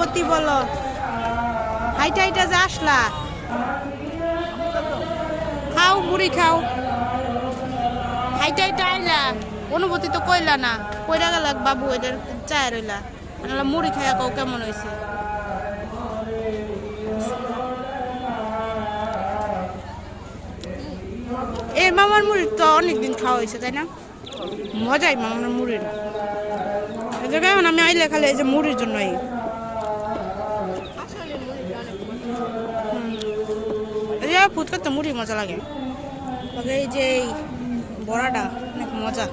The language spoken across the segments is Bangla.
অনুভূতি বলো। হাইটা হাইটা যে আসলা। খাও, মুড়ি খাও। হাইটা হাইটা আইলা। অনুভূতি তো কইলা না। কইরা গেল বাবু এটার চায় রইলা। নাহলে মুড়ি খাইয়া কও কেমন হয়েছে এ মামার মুড়ি তো অনেকদিন খাওয়া হয়েছে তাই না? মজাই মামার মুড়ির। এই জায়গায় এখন আমি আইলে খালে এই যে মুড়ির জন্য এই এই যে ফুচকার তো মুড়ি মজা লাগে। তবে এই যে এই বড়াটা, অনেক মজা?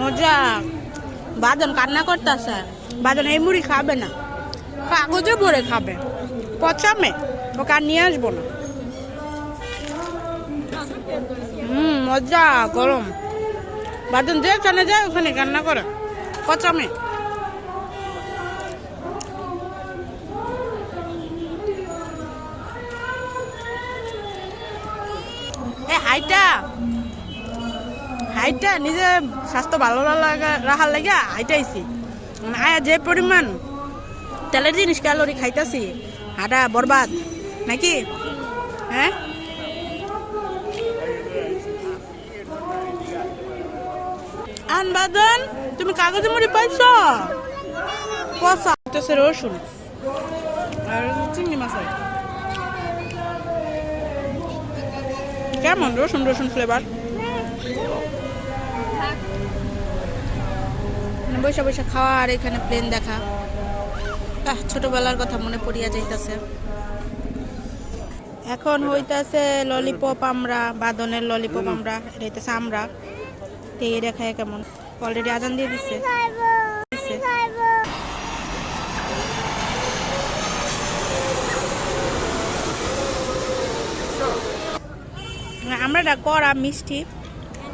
মজা। বাদন কান্না করতেছে বাদন এই মুড়ি খাবে না। কাগজে ভরে খাবে। পচামে, ওকে আর নিয়ে আসব না। হুম, মজা, গরম। বাদন যেখানে যায়, ওখানে কান্না করে। পচামে এ, হাইটা। হাইটা, নিজে স্বাস্থ্য ভালো রাখার লাগে হাইটাইছি। আয়া যে পরিমাণ তেলের জিনিস ক্যালোরি খাইতাছি, হাঁটা বরবাদ, নাকি? হ্যাঁ? আনবাদন তুমি কাগজে মুড়ি পাইছ? পচা হইতেছে রসুন। আর চিংড়ি মাছ কেমন রসুন রসুন ফ্লেভার মানে বসে বসে খাওয়া আর এখানে প্লেন দেখা। ছোটবেলার কথা মনে পড়িয়া যাইতাছে। এখন হইতাছে ললিপপ আমরা, বাদনের ললিপপ আমরা, এটা হইতেছে আমরা। তো এই দেখায় কেমন? অলরেডি আজান দিয়ে দিচ্ছে। আমরা করা মিষ্টি।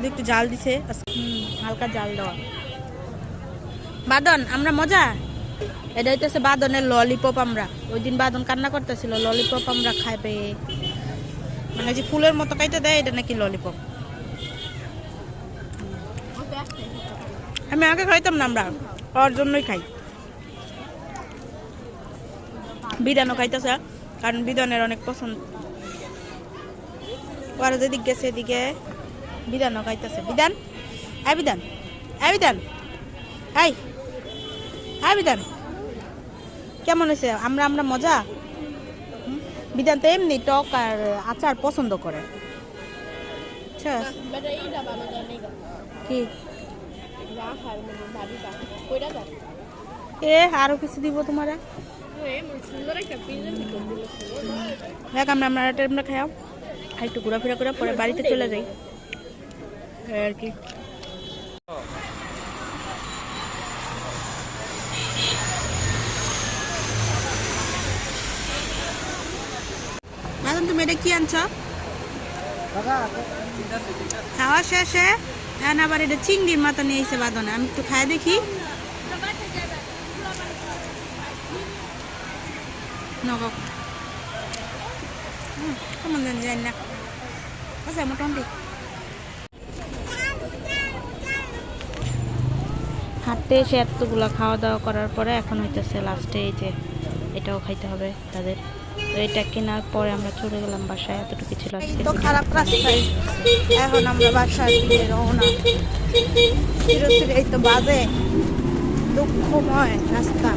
একটু জাল দিছে। হালকা জাল দেওয়া। বাদন, আমরা মজা? এটা হইতেছে বাদনের ললিপপ আমরা। ওই দিন বাদন কান্না করতেছিল ললিপপ আমরা খাই পেয়ে মানে যে ফুলের মতো কাইতে দেয়, এটা নাকি ললিপপ আমি আগে খাইতাম না আমরা। ওর জন্যই খাই। বিধানও খাইতেছে কারণ বিধানের অনেক পছন্দ। ওরা যেদিক গেছে এদিকে বিধানও খাইতেছে। বিধান? আই বিধান? আই বিধান? আই আই বিধান? কেমন হয়েছে? আমরা আমরা মজা? বিধান তো এমনি টক আর আচার পছন্দ করে। আচ্ছা। কি? এ আরও কিছু দিব তোমার? দেখ আমরা আমরা খাও আর একটু ঘোরাফেরা করে পরে বাড়িতে চলে যাই। আর কি। তুমি এটা কি আনছ? খাওয়া শেষে? এখন আবার এটা চিংড়ির মাথা নিয়ে এসে আমি একটু খাই দেখি। হুম, কেমন জানি না। আচ্ছা মোটামুটি। হাঁটতে এসে এতগুলো খাওয়া দাওয়া করার পরে এখন হইতেছে লাস্টে এই যে এটাও খাইতে হবে তাদের। তো এটা কেনার পরে আমরা চলে গেলাম বাসায় এতটুকু ছিল আজকে তো খারাপ রাস্তায়। এখন আমরা বাসায় দিকে রওনা। চির এই তো বাজে দুঃখময় রাস্তা।